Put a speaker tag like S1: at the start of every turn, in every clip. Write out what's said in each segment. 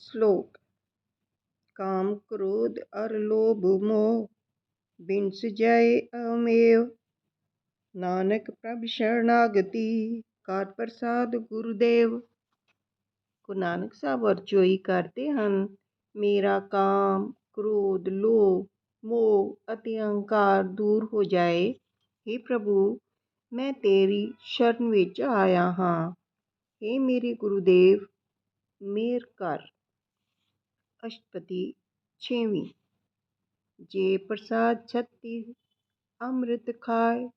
S1: ਸ਼ਲੋਕ, ਕਾਮ ਕ੍ਰੋਧ ਅਰ ਲੋਭ ਮੋਹ ਬਿਨ ਸਜਾਏ ਅਮੇਵ ਨਾਨਕ ਪ੍ਰਭ ਸ਼ਰਨਾਗਤੀ, ਕਰ ਪ੍ਰਸਾਦ ਗੁਰਦੇਵ। ਗੁਰੂ ਨਾਨਕ ਸਾਹਿਬ ਅਰਜ਼ੋਈ ਕਰਦੇ ਹਨ, ਮੇਰਾ ਕਾਮ, ਕ੍ਰੋਧ, ਲੋਭ, ਮੋਹ ਅਤੇ ਅਹੰਕਾਰ ਦੂਰ ਹੋ ਜਾਏ। हे ਪ੍ਰਭੂ, ਮੈਂ ਤੇਰੀ ਸ਼ਰਨ ਵਿੱਚ ਆਇਆ ਹਾਂ। हे ਮੇਰੇ ਗੁਰੂਦੇਵ, ਮੇਰ ਕਰ। ਅਸ਼ਟਪਦੀ ਛੇਵੀਂ ਜੇ ਪ੍ਰਸਾਦ ਛੱਤੀ ਅੰਮ੍ਰਿਤ ਖਾਏ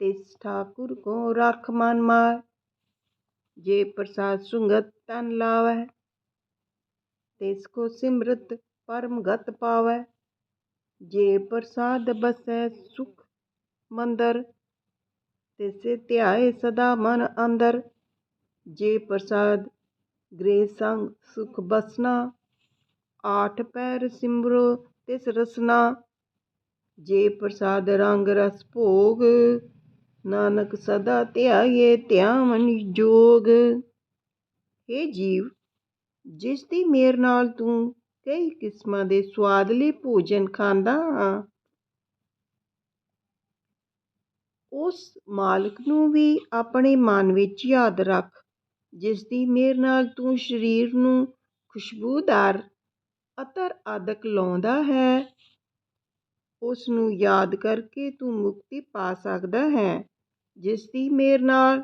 S1: ਤਿਸ ਠਾਕੁਰ ਕੋ ਰੱਖ ਮਨ ਮਾਰ ਜੇ ਪ੍ਰਸਾਦ ਸੁੰਗਤ ਤਨ ਲਾਵੈ ਤਿਸ ਕੋ ਸਿਮਰਤ ਪਰਮ ਗਤ ਪਾਵੈ ਜੇ ਪ੍ਰਸਾਦ ਬਸੈ ਸੁਖ ਮੰਦਰ ਤਿਸੇ ਧਿਆਏ ਸਦਾ ਮਨ ਅੰਦਰ ਜੇ ਪ੍ਰਸਾਦ ਗ੍ਰਹਿ ਸੰਗ ਸੁਖ ਬਸਨਾ ਆਠ ਪੈਰ ਸਿਮਰੋ ਤਿਸ ਰਸਨਾ, ਜੇ ਪ੍ਰਸਾਦ ਰੰਗ ਰਸ ਭੋਗ, ਨਾਨਕ ਸਦਾ ਧਿਆਏ ਧਿਆਨ ਜੋਗ। हे ਜੀਵ, ਜਿਸ ਦੀ ਮੇਰ ਨਾਲ ਤੂੰ ਕਈ ਕਿਸਮਾਂ ਦੇ ਸਵਾਦਲੇ ਭੋਜਨ ਖਾਂਦਾ ਹਾਂ, ਉਸ ਮਾਲਕ ਨੂੰ ਵੀ ਆਪਣੇ ਮਨ ਵਿੱਚ ਯਾਦ ਰੱਖ, ਜਿਸ ਦੀ ਮੇਰ ਨਾਲ ਤੂੰ ਸਰੀਰ ਨੂੰ ਖੁਸ਼ਬੂਦਾਰ ਅਤਰ ਆਦਿਕ ਲਾਉਂਦਾ ਹੈ। ਉਸ ਨੂੰ ਯਾਦ ਕਰਕੇ ਤੂੰ ਮੁਕਤੀ ਪਾ ਸਕਦਾ ਹੈ। ਜਿਸ ਦੀ ਮੇਰ ਨਾਲ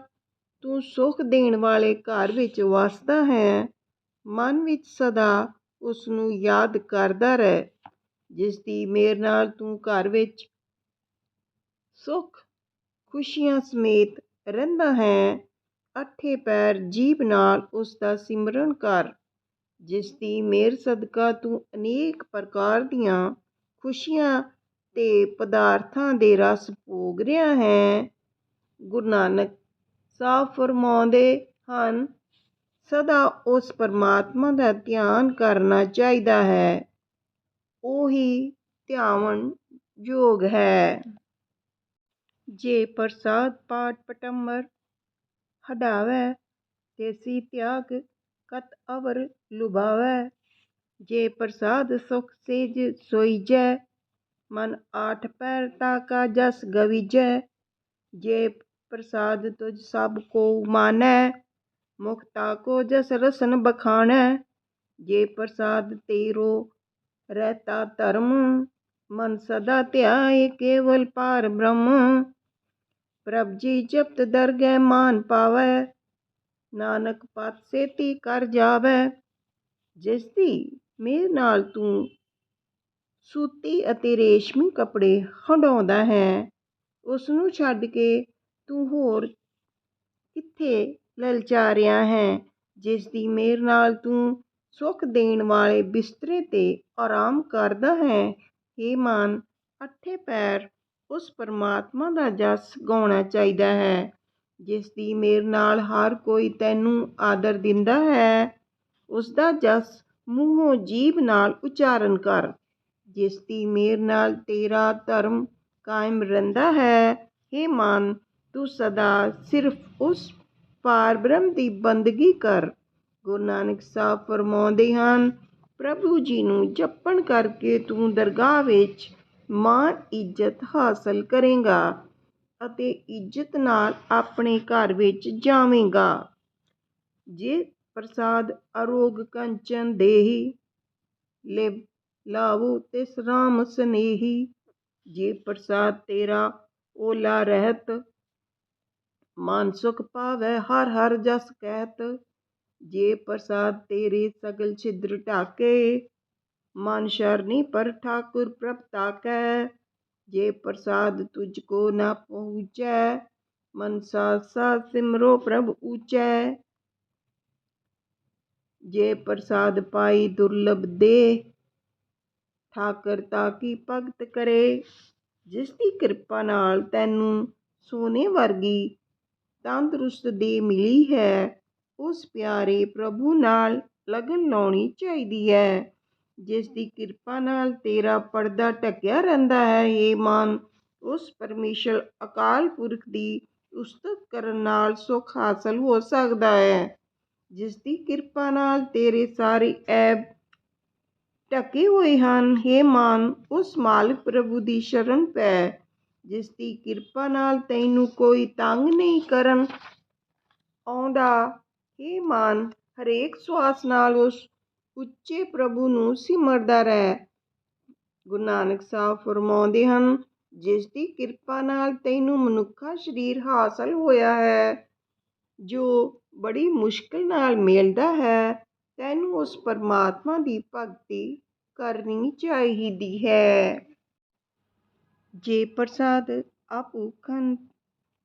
S1: ਤੂੰ ਸੁਖ ਦੇਣ ਵਾਲੇ ਘਰ ਵਿੱਚ ਵਸਦਾ ਹੈ, ਮਨ ਵਿੱਚ ਸਦਾ ਉਸ ਨੂੰ ਯਾਦ ਕਰਦਾ ਰਹਿ। ਜਿਸ ਦੀ ਮੇਰ ਨਾਲ ਤੂੰ ਘਰ ਵਿੱਚ ਸੁਖ, ਖੁਸ਼ੀਆਂ ਸਮੇਤ ਰਹਿੰਦਾ ਹੈ, ਅੱਠੇ ਪੈਰ ਜੀਭ ਨਾਲ ਉਸ ਦਾ ਸਿਮਰਨ ਕਰ। ਜਿਸ ਦੀ ਮੇਰ ਸਦਕਾ ਤੂੰ ਅਨੇਕ ਪ੍ਰਕਾਰ ਦੀਆਂ ਖੁਸ਼ੀਆਂ ਅਤੇ ਪਦਾਰਥਾਂ ਦੇ ਰਸ ਭੋਗ ਰਿਹਾ ਹੈ। ਗੁਰੂ ਨਾਨਕ ਸਾਹਿਬ ਫਰਮਾਉਂਦੇ ਹਨ, ਸਦਾ ਉਸ ਪਰਮਾਤਮਾ ਦਾ ਧਿਆਨ ਕਰਨਾ ਚਾਹੀਦਾ ਹੈ। ਉਹੀ ਧਿਆਵਣ ਯੋਗ ਹੈ। ਜੇ ਪ੍ਰਸਾਦ ਪਾਠ ਪਟੰਬਰ ਹਟਾਵੈ ਤੇਸੀ ਤਿਆਗ ਕਤ ਅਵਰ ਲੁਭਾਵੈ, ਜੇ ਪ੍ਰਸਾਦ ਸੁਖ ਸੇਜ ਸੋਈਜੈ, ਮਨ ਆਠ ਪੈਰ ਤਾ ਕਾ ਜਸ ਗਵੀਜੈ, ਜੇ ਪ੍ਰਸਾਦ ਤੁਝ ਸਭ ਕੋ ਮਾਨੈ ਮੁਖਤਾ ਕੋ ਜਸ ਰਸਨ ਬਖਾਣੈ ਜੇ ਪ੍ਰਸਾਦ ਤੇਰੋ ਰਹਤਾ ਧਰਮ, ਮਨ ਸਦਾ ਧਿਆਏ ਕੇਵਲ ਪਾਰ ਬ੍ਰਹਮ, ਪ੍ਰਭ ਜੀ ਜਪਤ ਦਰਗਹਿ ਮਾਨ ਪਾਵੈ ਨਾਨਕ ਪਤ ਸੇਤੀ ਕਰ ਜਾਵੈ, ਜਿਸ ਦੀ ਮੇਰ ਨਾਲ ਤੂੰ ਸੂਤੀ ਅਤੇ ਰੇਸ਼ਮੀ ਕੱਪੜੇ ਹੰਡਾਉਂਦਾ ਹੈ ਉਸ ਨੂੰ ਛੱਡ ਕੇ ਤੂੰ ਹੋਰ ਕਿੱਥੇ ਲਲਚਾ ਰਿਹਾ ਹੈ, ਜਿਸ ਦੀ ਮੇਰ ਨਾਲ ਤੂੰ ਸੁੱਖ ਦੇਣ ਵਾਲੇ ਬਿਸਤਰੇ ਤੇ ਆਰਾਮ ਕਰਦਾ ਹੈ। हे ਮਾਨ, ਅੱਠੇ ਪੈਰ ਉਸ ਪਰਮਾਤਮਾ ਦਾ ਜਸ ਗਾਉਣਾ ਚਾਹੀਦਾ ਹੈ। ਜਿਸ ਦੀ ਮੇਰ ਨਾਲ ਹਰ ਕੋਈ ਤੈਨੂੰ ਆਦਰ ਦਿੰਦਾ ਹੈ, ਉਸ ਦਾ ਜਸ ਮੂੰਹੋਂ ਜੀਭ ਨਾਲ ਉਚਾਰਨ ਕਰ। ਜਿਸ ਦੀ ਮੇਰ ਨਾਲ ਤੇਰਾ ਧਰਮ ਕਾਇਮ ਰਹਿੰਦਾ ਹੈ हे ਮਨ, ਤੂੰ ਸਦਾ ਸਿਰਫ ਉਸ ਪਾਰਬ੍ਰਹਮ ਦੀ ਬੰਦਗੀ ਕਰ। ਗੁਰੂ ਨਾਨਕ ਸਾਹਿਬ ਫਰਮਾਉਂਦੇ ਹਨ, ਪ੍ਰਭੂ ਜੀ ਨੂੰ ਜਪਣ ਕਰਕੇ ਤੂੰ ਦਰਗਾਹ ਵਿੱਚ ਮਾਨ ਇੱਜ਼ਤ ਹਾਸਲ ਕਰੇਗਾ। ਅਤੇ ਇੱਜ਼ਤ ਨਾਲ ਆਪਣੇ ਘਰ ਵਿੱਚ ਜਾਵੇਂਗਾ। ਜੇ ਪ੍ਰਸਾਦ ਅਰੋਗ ਕੰਚਨ ਦੇਹੀ ਲੈ ਲਾਵੋ ਤਿਸ ਰਾਮ ਸਨੇਹੀ। ਜੇ ਪ੍ਰਸਾਦ ਤੇਰਾ ਓਲਾ ਰਹਿਤ, ਮਨ ਸੁਖ ਪਾਵੈ ਹਰ ਹਰ ਜਸ ਕਹਿਤ। ਜੇ ਪ੍ਰਸਾਦ ਤੇਰੇ ਸਗਲ ਛਿਦਰ ਢਾਕੇ, ਮਨ ਸ਼ਰਨੀ ਪਰ ਠਾਕੁਰ ਪ੍ਰਭ ਤਾਕੈ। ਜੇ ਪ੍ਰਸਾਦ ਤੁਝ ਕੋ ਨਾ ਪਹੁੰਚੈ, ਮਨ ਸਾਸਾ ਸਿਮਰੋ ਪ੍ਰਭ ਊਚੈ। ਜੇ ਪ੍ਰਸਾਦ ਪਾਈ ਦੁਰਲਭ ਦੇ, ਠਾਕਰ ਤਾ ਕੀ ਭਗਤ ਕਰੇ? ਜਿਸ ਦੀ ਕਿਰਪਾ ਨਾਲ ਤੈਨੂੰ ਸੋਨੇ ਵਰਗੀ ਤੰਦਰੁਸਤ ਦੇ ਮਿਲੀ ਹੈ, ਉਸ ਪਿਆਰੇ ਪ੍ਰਭੂ ਨਾਲ ਲਗਨ ਲਾਉਣੀ ਚਾਹੀਦੀ ਹੈ। ਜਿਸ ਦੀ ਕਿਰਪਾ ਨਾਲ ਤੇਰਾ ਪਰਦਾ ਢਕਿਆ ਰਹਿੰਦਾ ਹੈ ਏ ਮਾਨ। ਉਸ ਪਰਮੇਸ਼ਰ ਅਕਾਲ ਪੁਰਖ ਦੀ ਉਸਤਤ ਕਰਨ ਨਾਲ ਸੁਖ ਹਾਸਲ ਹੋ ਸਕਦਾ ਹੈ। ਜਿਸ ਦੀ ਕਿਰਪਾ ਨਾਲ ਤੇਰੇ ਸਾਰੇ ਐਬ ਢਕੇ ਹੋਏ ਹਨ, ਹੇ ਮਾਨ। ਉਸ ਮਾਲਕ ਪ੍ਰਭੂ ਦੀ ਸ਼ਰਨ ਪੈ। ਜਿਸ ਦੀ ਕਿਰਪਾ ਨਾਲ ਤੈਨੂੰ ਕੋਈ ਤੰਗ ਨਹੀਂ ਕਰਨ ਆਉਂਦਾ, ਹੇ ਮਾਨ। ਹਰੇਕ ਸਵਾਸ ਨਾਲ ਉਸ ਉੱਚੇ ਪ੍ਰਭੂ ਨੂੰ ਸਿਮਰਦਾ ਰਹਿ। ਗੁਰੂ ਨਾਨਕ ਸਾਹਿਬ ਫਰਮਾਉਂਦੇ ਹਨ, ਜਿਸ ਦੀ ਕਿਰਪਾ ਨਾਲ ਤੈਨੂੰ ਮਨੁੱਖਾ ਸਰੀਰ ਹਾਸਲ ਹੋਇਆ ਹੈ, ਜੋ ਬੜੀ ਮੁਸ਼ਕਲ ਨਾਲ ਮਿਲਦਾ ਹੈ, ਤੈਨੂੰ ਉਸ ਪਰਮਾਤਮਾ ਦੀ ਭਗਤੀ ਕਰਨੀ ਚਾਹੀਦੀ ਹੈ। ਜੇ ਪ੍ਰਸਾਦ ਆਪੂਖਨ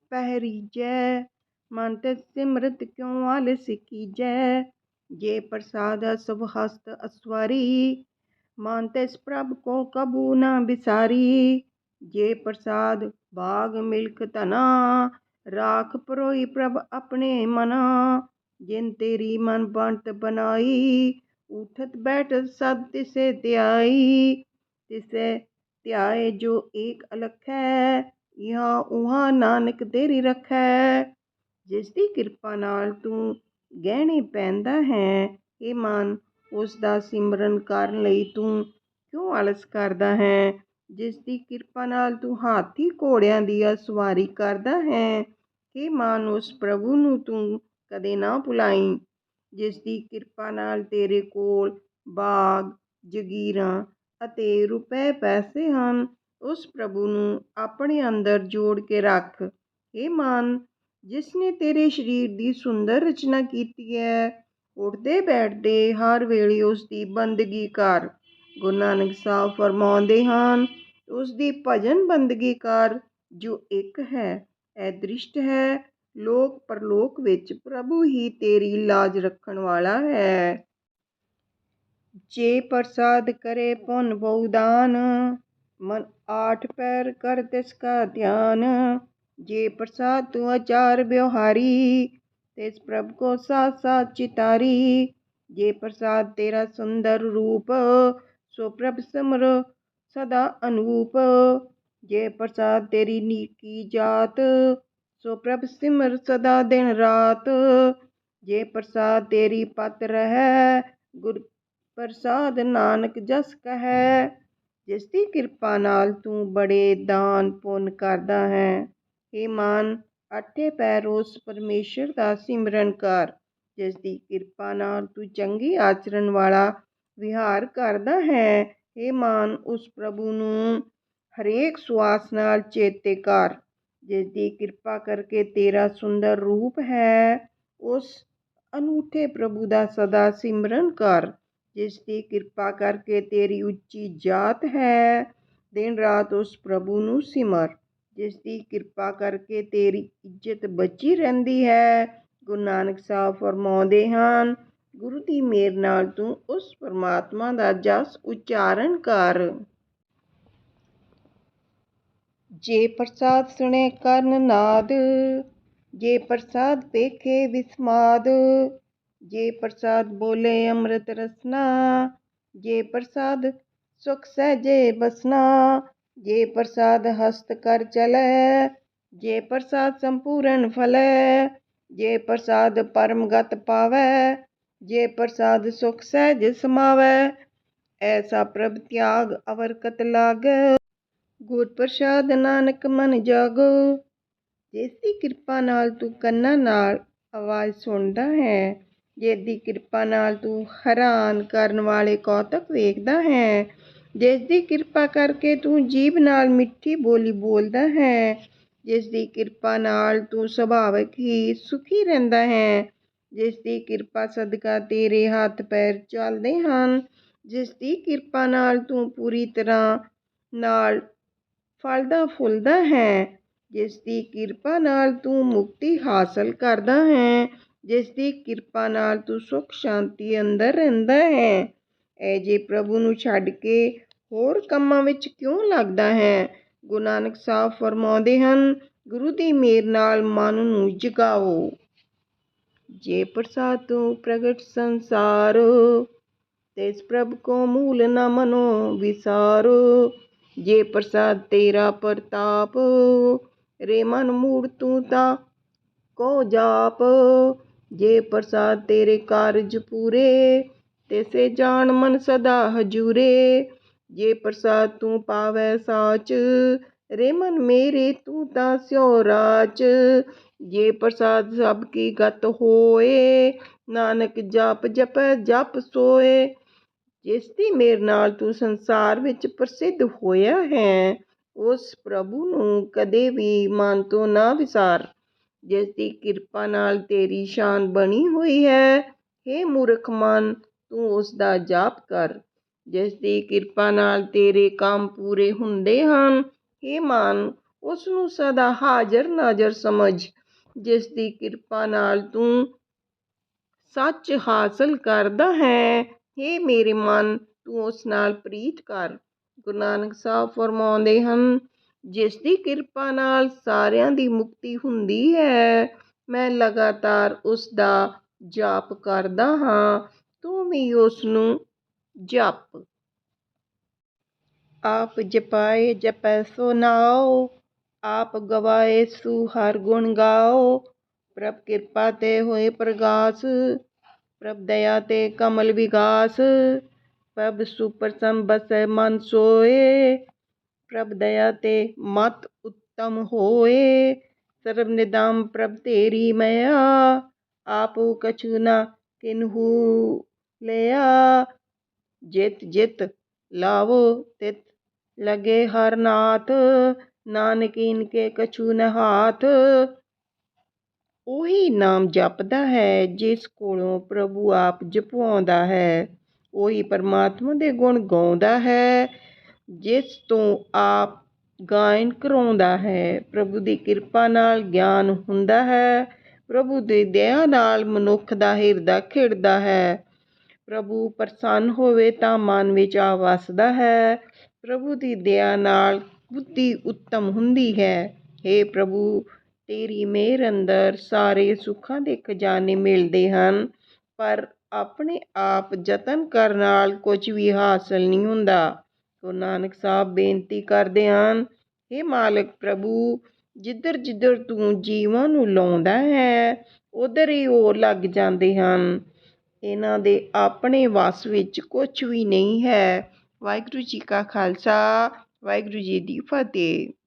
S1: ਪਹਿਰੀਜੈ, ਮਨ ਤੇ ਸਿਮਰਤ ਕਿਉ ਆਲਸ ਕੀਜੈ? ਜੇ ਪ੍ਰਸਾਦ ਸਭ ਹਸਤ ਅਸਵਾਰੀ, ਮਨ ਤਿਸ ਪ੍ਰਭ ਕੋ ਕਬੂ ਨਾ ਬਿਸਾਰੀ। ਜੇ ਪ੍ਰਸਾਦ ਬਾਗ ਮਿਲਕ ਧਨਾ, ਰਾਖ ਪਰੋਈ ਪ੍ਰਭ ਆਪਣੇ ਮਨਾ। ਜਿਨ ਤੇਰੀ ਮਨ ਬੰਤ ਬਨਾਈ, ਉਠਤ ਬੈਠ ਸਦ ਤਿਸੇ ਧਿਆਈ। ਤਿਸੇ ਧਿਆਏ ਜੋ ਏਕ ਅਲਖ ਹੈ ਯਾ ਉਹਾ ਨਾਨਕ ਤੇਰੀ ਰਖੈ। ਜਿਸ ਦੀ ਕਿਰਪਾ ਨਾਲ ਤੂੰ ਗਹਿਣੇ ਪੈਂਦਾ ਹੈ। ਇਹ ਮਨ ਉਸ ਦਾ ਸਿਮਰਨ ਕਰਨ ਲਈ ਤੂੰ ਕਿਉਂ ਆਲਸ ਕਰਦਾ ਹੈ? ਜਿਸ ਦੀ ਕਿਰਪਾ ਨਾਲ ਤੂੰ ਹਾਥੀ ਘੋੜਿਆਂ ਦੀ ਸਵਾਰੀ ਕਰਦਾ ਹੈ। ਕਿ ਮਨ, ਉਸ ਪ੍ਰਭੂ ਨੂੰ ਤੂੰ ਕਦੇ ਨਾ ਭੁਲਾਈ। ਜਿਸ ਦੀ ਕਿਰਪਾ ਨਾਲ ਤੇਰੇ ਕੋਲ ਬਾਗ, ਜਗੀਰਾਂ ਅਤੇ ਰੁਪਏ ਪੈਸੇ ਹਨ, ਉਸ ਪ੍ਰਭੂ ਨੂੰ ਆਪਣੇ ਅੰਦਰ ਜੋੜ ਕੇ ਰੱਖ। ਇਹ ਮਨ ਜਿਸ ਨੇ ਤੇਰੇ ਸਰੀਰ ਦੀ ਸੁੰਦਰ ਰਚਨਾ ਕੀਤੀ ਹੈ ਉੱਠਦੇ ਬੈਠਦੇ ਹਰ ਵੇਲੇ ਉਸ ਦੀ ਬੰਦਗੀ ਕਰ। ਗੁਰੂ ਨਾਨਕ ਸਾਹਿਬ ਫਰਮਾਉਂਦੇ ਹਨ ਉਸ ਦੀ ਭਜਨ ਬੰਦਗੀ ਕਰ, ਜੋ ਇੱਕ ਹੈ, ਇਹ ਦ੍ਰਿਸ਼ਟ ਹੈ, ਲੋਕ ਪਰਲੋਕ ਵਿੱਚ ਪ੍ਰਭੂ ਹੀ ਤੇਰੀ ਲਾਜ ਰੱਖਣ ਵਾਲਾ ਹੈ। ਜੇ ਪ੍ਰਸਾਦ ਕਰੇ ਪੁੰਨ ਬਹੁਦਾਨ ਮਨ ਆਠ ਪੈਰ ਕਰ ਤਿਸ ਕਾ ਧਿਆਨ ਜੇ ਪ੍ਰਸਾਦ ਤੂੰ ਅਚਾਰ ਵਿਵਹਾਰੀ ਤਿਸ ਪ੍ਰਭ ਕੋ ਸਾਥ ਸਾਥ ਚਿਤਾਰੀ। ਜੇ ਪ੍ਰਸਾਦ ਤੇਰਾ ਸੁੰਦਰ ਰੂਪ, ਸੋ ਪ੍ਰਭ ਸਿਮਰ ਸਦਾ ਅਨੂਪ। ਜੇ ਪ੍ਰਸਾਦ ਤੇਰੀ ਨੀਕੀ ਜਾਤ, ਸੋ ਪ੍ਰਭ ਸਿਮਰ ਸਦਾ ਦਿਨ ਰਾਤ। ਜੇ ਪ੍ਰਸਾਦ ਤੇਰੀ ਪਤ ਰਹਿ, ਗੁਰ ਪ੍ਰਸਾਦ ਨਾਨਕ ਜਸ ਕਹੈ। ਜਿਸ ਦੀ ਕਿਰਪਾ ਨਾਲ ਤੂੰ ਬੜੇ ਦਾਨ ਪੁੰਨ ਕਰਦਾ ਹੈ। ਹੇ ਮਾਨ ਅੱਠੇ ਪੈਰ ਉਸ ਪਰਮੇਸ਼ਰ ਦਾ ਸਿਮਰਨ ਕਰ, ਜਿਸ ਦੀ ਕਿਰਪਾ ਨਾਲ ਤੂੰ ਚੰਗੀ ਆਚਰਣ ਵਾਲਾ ਵਿਹਾਰ ਕਰਦਾ ਹੈ। ਹੇ ਮਾਨ ਉਸ ਪ੍ਰਭੂ ਨੂੰ ਹਰੇਕ ਸਵਾਸ ਨਾਲ ਚੇਤੇ ਕਰ, ਜਿਸ ਦੀ ਕਿਰਪਾ ਕਰਕੇ ਤੇਰਾ ਸੁੰਦਰ ਰੂਪ ਹੈ। ਉਸ ਅਨੂਠੇ ਪ੍ਰਭੂ ਦਾ ਸਦਾ ਸਿਮਰਨ ਕਰ, ਜਿਸ ਦੀ ਕਿਰਪਾ ਕਰਕੇ ਤੇਰੀ ਉੱਚੀ ਜਾਤ ਹੈ। ਦਿਨ ਰਾਤ ਉਸ ਪ੍ਰਭੂ ਨੂੰ ਸਿਮਰ। ਜਿਸ ਦੀ ਕਿਰਪਾ ਕਰਕੇ ਤੇਰੀ ਇੱਜ਼ਤ ਬਚੀ ਰਹਿੰਦੀ ਹੈ। ਗੁਰੂ ਨਾਨਕ ਸਾਹਿਬ ਫਰਮਾਉਂਦੇ ਹਨ, ਗੁਰੂ ਦੀ ਮੇਰ ਨਾਲ ਤੂੰ ਉਸ ਪਰਮਾਤਮਾ ਦਾ ਜਸ ਉਚਾਰਨ ਕਰ। ਜੇ ਪ੍ਰਸਾਦ ਸੁਣੇ ਕਰਨ ਨਾਦ, ਜੇ ਪ੍ਰਸਾਦ ਵੇਖੇ ਵਿਸਮਾਦ, ਜੇ ਪ੍ਰਸਾਦ ਬੋਲੇ ਅੰਮ੍ਰਿਤ ਰਸਨਾ, ਜੇ ਪ੍ਰਸਾਦ ਸੁਖ ਸਹਜੇ ਬਸਨਾ ਜੇ ਪ੍ਰਸਾਦ ਹਸਤ ਕਰ ਚਲੈ, ਜੇ ਪ੍ਰਸਾਦ ਸੰਪੂਰਨ ਫਲੈ, ਜੇ ਪ੍ਰਸਾਦ ਪਰਮ ਗਤ ਪਾਵੈ, ਜੇ ਪ੍ਰਸਾਦ ਸੁਖ ਸਹਿਜ ਸਮਾਵੈ, ਐਸਾ ਪ੍ਰਭ ਤਿਆਗ ਅਵਰਕਤ ਲਾਗੈ। ਗੁਰ ਪ੍ਰਸਾਦ ਨਾਨਕ ਮਨ ਜਾਗੋ, ਜਿਸ ਦੀ ਕਿਰਪਾ ਨਾਲ ਤੂੰ ਕੰਨਾਂ ਨਾਲ ਆਵਾਜ਼ ਸੁਣਦਾ ਹੈ ਜਿਸ ਦੀ ਕਿਰਪਾ ਨਾਲ ਤੂੰ ਹੈਰਾਨ ਕਰਨ ਵਾਲੇ ਕੌਤਕ ਵੇਖਦਾ ਹੈ। ਜਿਸ ਦੀ ਕਿਰਪਾ ਕਰਕੇ ਤੂੰ ਜੀਭ ਨਾਲ ਮਿੱਠੀ ਬੋਲੀ ਬੋਲਦਾ ਹੈ ਜਿਸ ਦੀ ਕਿਰਪਾ ਨਾਲ ਤੂੰ ਸੁਭਾਵਿਕ ਹੀ ਸੁਖੀ ਰਹਿੰਦਾ ਹੈ ਜਿਸ ਦੀ ਕਿਰਪਾ ਸਦਕਾ ਤੇਰੇ ਹੱਥ ਪੈਰ ਚੱਲਦੇ ਹਨ ਜਿਸ ਦੀ ਕਿਰਪਾ ਨਾਲ ਤੂੰ ਪੂਰੀ ਤਰ੍ਹਾਂ ਨਾਲ ਫਲਦਾ ਫੁੱਲਦਾ ਹੈ ਜਿਸ ਦੀ ਕਿਰਪਾ ਨਾਲ ਤੂੰ ਮੁਕਤੀ ਹਾਸਲ ਕਰਦਾ ਹੈ ਜਿਸ ਦੀ ਕਿਰਪਾ ਨਾਲ ਤੂੰ ਸੁਖ ਸ਼ਾਂਤੀ ਅੰਦਰ ਰਹਿੰਦਾ ਹੈ। ਇਹ ਜੇ ਪ੍ਰਭੂ ਨੂੰ ਛੱਡ ਕੇ ਹੋਰ ਕੰਮਾਂ ਵਿੱਚ ਕਿਉਂ ਲੱਗਦਾ ਹੈ? ਗੁਰੂ ਨਾਨਕ ਸਾਹਿਬ ਫਰਮਾਉਂਦੇ ਹਨ, ਗੁਰੂ ਦੀ ਮੇਰ ਨਾਲ ਮਨ ਨੂੰ ਜਗਾਓ। ਜੇ ਪ੍ਰਸਾਦ ਤੂੰ ਪ੍ਰਗਟ ਸੰਸਾਰ ਤਿਸ ਪ੍ਰਭ ਕੋ ਮੂਲ ਨ ਮਨੋ ਵਿਸਾਰੋ। ਜੇ ਪ੍ਰਸਾਦ ਤੇਰਾ ਪ੍ਰਤਾਪ, ਰੇ ਮਨ ਮੂੜ ਤੂੰ ਤਾਂ ਕੋ ਜਾਪ। ਜੇ ਪ੍ਰਸਾਦ ਤੇਰੇ ਕਾਰਜ ਪੂਰੇ ਤੈਸੇ ਜਾਣ ਮਨ ਸਦਾ ਹਜੂਰੇ। ਜੇ ਪ੍ਰਸਾਦ ਤੂੰ ਪਾਵੈ ਸਾਚ ਰੇ ਮਨ ਮੇਰੇ ਤੂੰ ਤਾਂ ਸਿਉ ਰਾਚ। ਜੇ ਪ੍ਰਸਾਦ ਸਭ ਕੀ ਗਤ ਹੋਏ, ਨਾਨਕ ਜਪ ਜਪੈ ਜਪ ਸੋਏ। ਜਿਸ ਦੀ ਮੇਰ ਨਾਲ ਤੂੰ ਸੰਸਾਰ ਵਿੱਚ ਪ੍ਰਸਿੱਧ ਹੋਇਆ ਹੈ, ਉਸ ਪ੍ਰਭੂ ਨੂੰ ਕਦੇ ਵੀ ਮਨ ਤੋਂ ਨਾ ਵਿਸਾਰ। ਜਿਸ ਦੀ ਕਿਰਪਾ ਨਾਲ ਤੇਰੀ ਸ਼ਾਨ ਬਣੀ ਹੋਈ ਹੈ, ਹੇ ਮੂਰਖ ਮਨ ਤੂੰ ਉਸ ਦਾ ਜਾਪ ਕਰ, ਜਿਸ ਦੀ ਕਿਰਪਾ ਨਾਲ ਤੇਰੇ ਕੰਮ ਪੂਰੇ ਹੁੰਦੇ ਹਨ। ਹੇ ਮਨ ਉਸ ਨੂੰ ਸਦਾ ਹਾਜ਼ਰ ਨਾਜ਼ਰ ਸਮਝ, ਜਿਸ ਦੀ ਕਿਰਪਾ ਨਾਲ ਤੂੰ ਸੱਚ ਹਾਸਲ ਕਰਦਾ ਹੈ। ਹੇ ਮੇਰੇ ਮਨ, ਤੂੰ ਉਸ ਨਾਲ ਪ੍ਰੀਤ ਕਰ। ਗੁਰੂ ਨਾਨਕ ਸਾਹਿਬ ਫਰਮਾਉਂਦੇ ਹਨ, ਜਿਸ ਦੀ ਕਿਰਪਾ ਨਾਲ ਸਾਰਿਆਂ ਦੀ ਮੁਕਤੀ ਹੁੰਦੀ ਹੈ, ਮੈਂ ਲਗਾਤਾਰ ਉਸ ਦਾ ਜਾਪ ਕਰਦਾ ਹਾਂ। ਤੂੰ ਵੀ ਉਸ ਨੂੰ ਜਪ। ਆਪ ਜਪਾਏ, ਜਪੈ ਸੋ ਨਾਉ। ਆਪ ਗਵਾਏ ਸੂ ਹਰ ਗੁਣ ਗਾਓ ਪ੍ਰਭ ਕਿਰਪਾ ਤੇ ਹੋਏ ਪ੍ਰਗਾਸ। ਪ੍ਰਭ ਦਇਆ ਤੇ ਕਮਲ ਵਿਗਾਸ। ਪ੍ਰਭ ਸੁਪਰ ਬਸੈ ਮਨ ਸੋਏ। ਪ੍ਰਭ ਦਇਆ ਤੇ ਮਤ ਉੱਤਮ ਹੋਏ। ਸਰਬ ਨਿਦਾਮ ਪ੍ਰਭ ਤੇਰੀ ਮਇਆ। ਆਪੂ ਕਛੂ ਨਾ ਕਿਨਹੂ। ਲਿਆ। ਜਿਤ ਜਿਤ ਲਾਵੋ ਤਿਤ। ਲਗੇ ਹਰ ਨਾਥ, ਨਾਨਕ ਇਨਕੇ ਕਛੂ ਨ ਹਾਥ ਉਹੀ ਨਾਮ ਜਪਦਾ ਹੈ, ਜਿਸ ਕੋਲੋਂ ਪ੍ਰਭੂ ਆਪ ਜਪਵਾਉਂਦਾ ਹੈ। ਉਹੀ ਪਰਮਾਤਮਾ ਦੇ ਗੁਣ ਗਾਉਂਦਾ ਹੈ, ਜਿਸ ਤੋਂ ਆਪ ਗਾਇਨ ਕਰਾਉਂਦਾ ਹੈ। ਪ੍ਰਭੂ ਦੀ ਕਿਰਪਾ ਨਾਲ ਗਿਆਨ ਹੁੰਦਾ ਹੈ, ਪ੍ਰਭੂ ਦੀ ਦਇਆ ਨਾਲ ਮਨੁੱਖ ਦਾ ਹਿਰਦਾ ਖਿੜਦਾ ਹੈ। ਪ੍ਰਭੂ ਪ੍ਰਸੰਨ ਹੋਵੇ ਤਾਂ ਮਨ ਵਿੱਚ ਆ ਵਸਦਾ ਹੈ। ਪ੍ਰਭੂ ਦੀ ਦਇਆ ਨਾਲ ਬੁੱਧੀ ਉੱਤਮ ਹੁੰਦੀ ਹੈ। हे ਪ੍ਰਭੂ, ਤੇਰੀ ਮਿਹਰ ਅੰਦਰ ਸਾਰੇ ਸੁੱਖਾਂ ਦੇ ਖਜ਼ਾਨੇ ਮਿਲਦੇ ਹਨ, ਪਰ ਆਪਣੇ ਆਪ ਯਤਨ ਕਰਨ ਨਾਲ ਕੁਝ ਵੀ ਹਾਸਲ ਨਹੀਂ ਹੁੰਦਾ। ਗੁਰੂ ਨਾਨਕ ਸਾਹਿਬ ਬੇਨਤੀ ਕਰਦੇ ਹਨ हे ਮਾਲਕ ਪ੍ਰਭੂ, ਜਿੱਧਰ ਜਿੱਧਰ ਤੂੰ ਜੀਵਾਂ ਨੂੰ ਲਾਉਂਦਾ ਹੈ, ਉਧਰ ਹੀ ਉਹ ਲੱਗ ਜਾਂਦੇ ਹਨ। ਇਹਨਾਂ ਦੇ ਆਪਣੇ ਵੱਸ ਵਿੱਚ ਕੁਛ ਵੀ ਨਹੀਂ ਹੈ। ਵਾਹਿਗੁਰੂ ਜੀ ਕਾ ਖਾਲਸਾ, ਵਾਹਿਗੁਰੂ ਜੀ ਦੀ ਫਤਿਹ।